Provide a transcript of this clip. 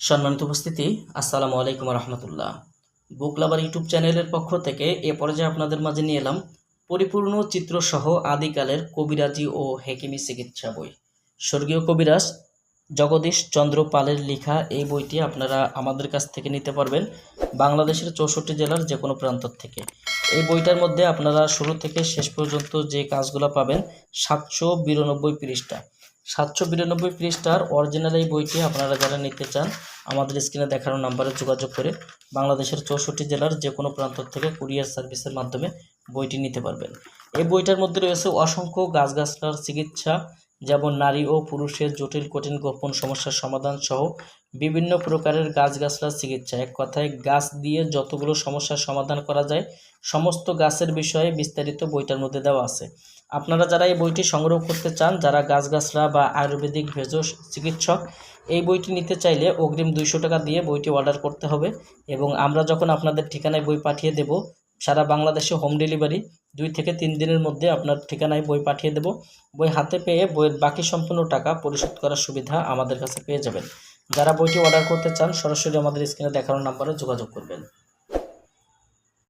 সম্মানিত উপস্থিতি, আসসালামু আলাইকুম রহমতুল্লাহ। বুক লাভার ইউটিউব চ্যানেলের পক্ষ থেকে এ পর্যায়ে আপনাদের মাঝে নিয়ে এলাম পরিপূর্ণ চিত্রসহ আদিকালের কবিরাজি ও হেকিমি চিকিৎসা বই। স্বর্গীয় কবিরাজ জগদীশ চন্দ্র পালের লেখা এই বইটি আপনারা আমাদের কাছ থেকে নিতে পারবেন বাংলাদেশের চৌষট্টি জেলার যে কোনো প্রান্ত থেকে। এই বইটার মধ্যে আপনারা শুরু থেকে শেষ পর্যন্ত যে কাজগুলো পাবেন সাতশো বিরানব্বই পৃষ্ঠা। সাতশো বিরানব্বই পৃষ্ঠার অরিজিনাল এই বইটি আপনারা যারা নিতে চান, আমাদের স্ক্রিনে দেখানো নাম্বারে যোগাযোগ করে বাংলাদেশের চৌষট্টি জেলার যে কোনো প্রান্ত থেকে কুরিয়ার সার্ভিসের মাধ্যমে বইটি নিতে পারবেন। এই বইটার মধ্যে রয়েছে অসংখ্য গাছগাছলার চিকিৎসা যেমন নারী ও পুরুষের জটিল, কঠিন, গোপন সমস্যার সমাধান সহ বিভিন্ন প্রকারের গাছগাছলার চিকিৎসা। এক কথায়, গাছ দিয়ে যতগুলো সমস্যার সমাধান করা যায়, সমস্ত গাছের বিষয়ে বিস্তারিত বইটার মধ্যে দেওয়া আছে। আপনারা যারা এই বইটি সংগ্রহ করতে চান, যারা গাছগাছরা বা আয়ুর্বেদিক ভেষজ চিকিৎসক, এই বইটি নিতে চাইলে অগ্রিম দুইশো টাকা দিয়ে বইটি অর্ডার করতে হবে এবং আমরা যখন আপনাদের ঠিকানায় বই পাঠিয়ে দেব সারা বাংলাদেশে হোম ডেলিভারি দুই থেকে তিন দিনের মধ্যে আপনার ঠিকানায় বই পাঠিয়ে দেব। বই হাতে পেয়ে বইয়ের বাকি সম্পূর্ণ টাকা পরিশোধ করার সুবিধা আমাদের কাছে পেয়ে যাবেন। যারা বইটি অর্ডার করতে চান, সরাসরি আমাদের স্ক্রিনে দেখানোর নাম্বারে যোগাযোগ করবেন।